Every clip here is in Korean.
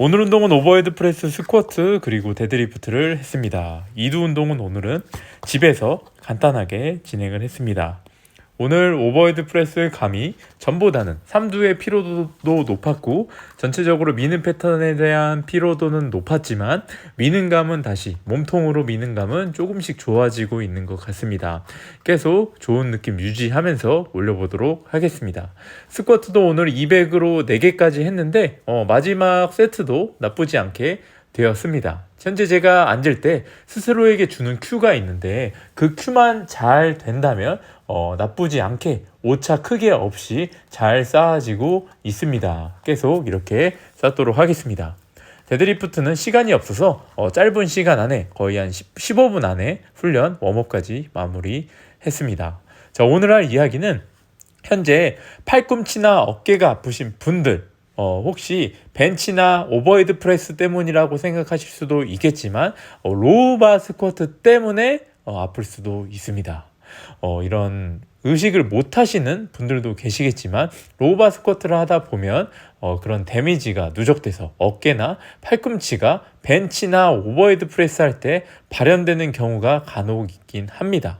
오늘 운동은 오버헤드 프레스 스쿼트 그리고 데드리프트를 했습니다. 이두 운동은 오늘은 집에서 간단하게 진행을 했습니다. 오늘 오버헤드 프레스 감이 전보다는 삼두의 피로도도 높았고 전체적으로 미는 패턴에 대한 피로도는 높았지만 미는 감은 다시 몸통으로 미는 감은 조금씩 좋아지고 있는 것 같습니다. 계속 좋은 느낌 유지하면서 올려보도록 하겠습니다. 스쿼트도 오늘 200으로 4개까지 했는데 어, 마지막 세트도 나쁘지 않게 되었습니다. 현재 제가 앉을 때 스스로에게 주는 큐가 있는데 그 큐만 잘 된다면 어, 나쁘지 않게 오차 크게 없이 잘 쌓아지고 있습니다. 계속 이렇게 쌓도록 하겠습니다. 데드리프트는 시간이 없어서 어, 짧은 시간 안에 거의 한 10, 15분 안에 훈련 웜업까지 마무리했습니다. 자 오늘 할 이야기는 현재 팔꿈치나 어깨가 아프신 분들 어, 혹시 벤치나 오버헤드 프레스 때문이라고 생각하실 수도 있겠지만 어, 로우바 스쿼트 때문에 어, 아플 수도 있습니다. 어, 이런 의식을 못 하시는 분들도 계시겠지만 로우바 스쿼트를 하다 보면 어, 그런 데미지가 누적돼서 어깨나 팔꿈치가 벤치나 오버헤드 프레스 할 때 발현되는 경우가 간혹 있긴 합니다.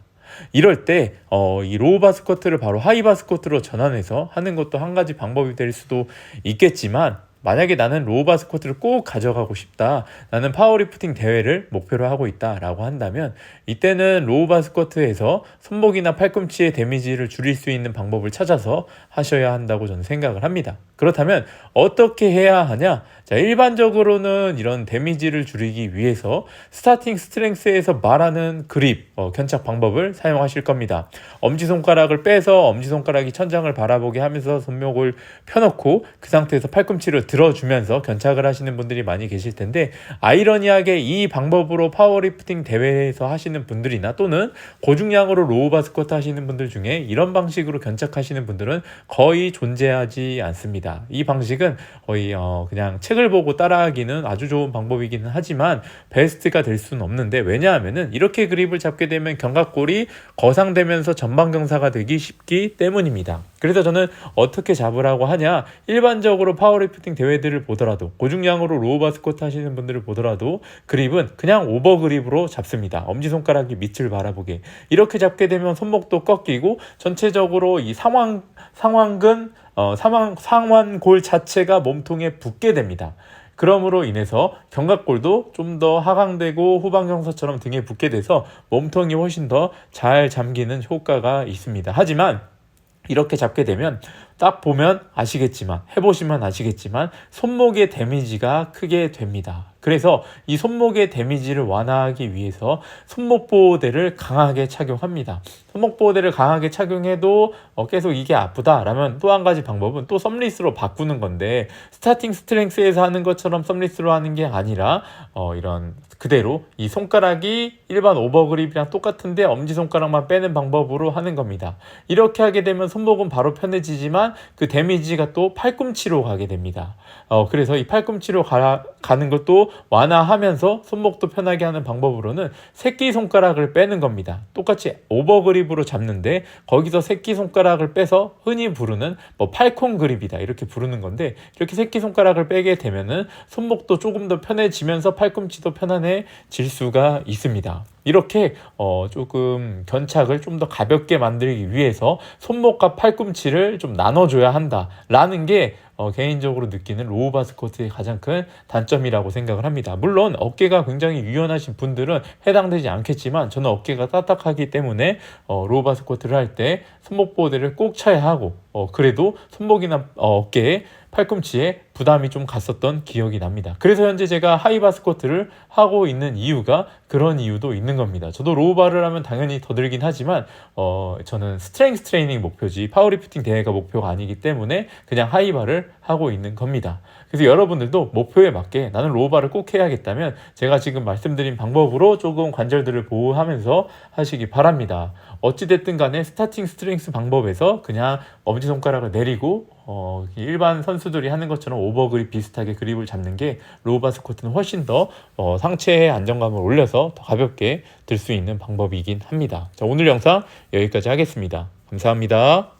이럴 때, 어, 이 로우바 스쿼트를 바로 하이바 스쿼트로 전환해서 하는 것도 한 가지 방법이 될 수도 있겠지만, 만약에 나는 로우바 스쿼트를 꼭 가져가고 싶다. 나는 파워리프팅 대회를 목표로 하고 있다. 라고 한다면, 이때는 로우바 스쿼트에서 손목이나 팔꿈치의 데미지를 줄일 수 있는 방법을 찾아서 하셔야 한다고 저는 생각을 합니다. 그렇다면, 어떻게 해야 하냐? 자, 일반적으로는 이런 데미지를 줄이기 위해서 스타팅 스트렝스에서 말하는 그립, 어, 견착 방법을 사용하실 겁니다. 엄지손가락을 빼서 엄지손가락이 천장을 바라보게 하면서 손목을 펴놓고 그 상태에서 팔꿈치를 들어주면서 견착을 하시는 분들이 많이 계실 텐데 아이러니하게 이 방법으로 파워리프팅 대회에서 하시는 분들이나 또는 고중량으로 로우바 스쿼트 하시는 분들 중에 이런 방식으로 견착하시는 분들은 거의 존재하지 않습니다. 이 방식은 거의 어, 그냥 책을 보고 따라하기는 아주 좋은 방법이기는 하지만 베스트가 될 수는 없는데 왜냐하면은 이렇게 그립을 잡게 되면 견갑골이 거상되면서 전방경사가 되기 쉽기 때문입니다. 그래서 저는 어떻게 잡으라고 하냐 일반적으로 파워리프팅 대회들을 보더라도 고중량으로 로우바 스쿼트 하시는 분들을 보더라도 그립은 그냥 오버 그립으로 잡습니다. 엄지손가락이 밑을 바라보게 이렇게 잡게 되면 손목도 꺾이고 전체적으로 이 상완 상완근 어, 상완 상완골 자체가 몸통에 붙게 됩니다. 그럼으로 인해서 견갑골도 좀 더 하강되고 후방경사처럼 등에 붙게 돼서 몸통이 훨씬 더 잘 잠기는 효과가 있습니다. 하지만 이렇게 잡게 되면 딱 보면 아시겠지만 해보시면 아시겠지만 손목의 데미지가 크게 됩니다. 그래서 이 손목의 데미지를 완화하기 위해서 손목 보호대를 강하게 착용합니다. 손목 보호대를 강하게 착용해도 어, 계속 이게 아프다라면 또 한 가지 방법은 또 썸리스로 바꾸는 건데 스타팅 스트렝스에서 하는 것처럼 썸리스로 하는 게 아니라 어, 이런 그대로 이 손가락이 일반 오버그립이랑 똑같은데 엄지손가락만 빼는 방법으로 하는 겁니다. 이렇게 하게 되면 손목은 바로 편해지지만 그 데미지가 또 팔꿈치로 가게 됩니다. 어, 그래서 이 팔꿈치로 가, 가는 것도 완화하면서 손목도 편하게 하는 방법으로는 새끼손가락을 빼는 겁니다. 똑같이 오버그립으로 잡는데 거기서 새끼손가락을 빼서 흔히 부르는 뭐 팔콘 그립이다 이렇게 부르는 건데 이렇게 새끼손가락을 빼게 되면은 손목도 조금 더 편해지면서 팔꿈치도 편안해질 수가 있습니다. 이렇게 어 조금 견착을 좀 더 가볍게 만들기 위해서 손목과 팔꿈치를 좀 나눠줘야 한다라는 게 어, 개인적으로 느끼는 로우바 스쿼트의 가장 큰 단점이라고 생각을 합니다. 물론 어깨가 굉장히 유연하신 분들은 해당되지 않겠지만 저는 어깨가 딱딱하기 때문에 어, 로우바 스쿼트를 할 때 손목 보호대를 꼭 차야 하고 어, 그래도 손목이나 어, 어깨에 팔꿈치에 부담이 좀 갔었던 기억이 납니다. 그래서 현재 제가 하이바 스쿼트를 하고 있는 이유가 그런 이유도 있는 겁니다. 저도 로우바를 하면 당연히 더 들긴 하지만 어, 저는 스트렝스 트레이닝 목표지 파워리프팅 대회가 목표가 아니기 때문에 그냥 하이바를 하고 있는 겁니다. 그래서 여러분들도 목표에 맞게 나는 로우바를 꼭 해야겠다면 제가 지금 말씀드린 방법으로 조금 관절들을 보호하면서 하시기 바랍니다. 어찌됐든 간에 스타팅 스트렝스 방법에서 그냥 엄지손가락을 내리고 어, 일반 선수들이 하는 것처럼 오버그립 비슷하게 그립을 잡는 게 로우바 스쿼트는 훨씬 더 어, 상체의 안정감을 올려서 더 가볍게 들 수 있는 방법이긴 합니다. 자, 오늘 영상 여기까지 하겠습니다. 감사합니다.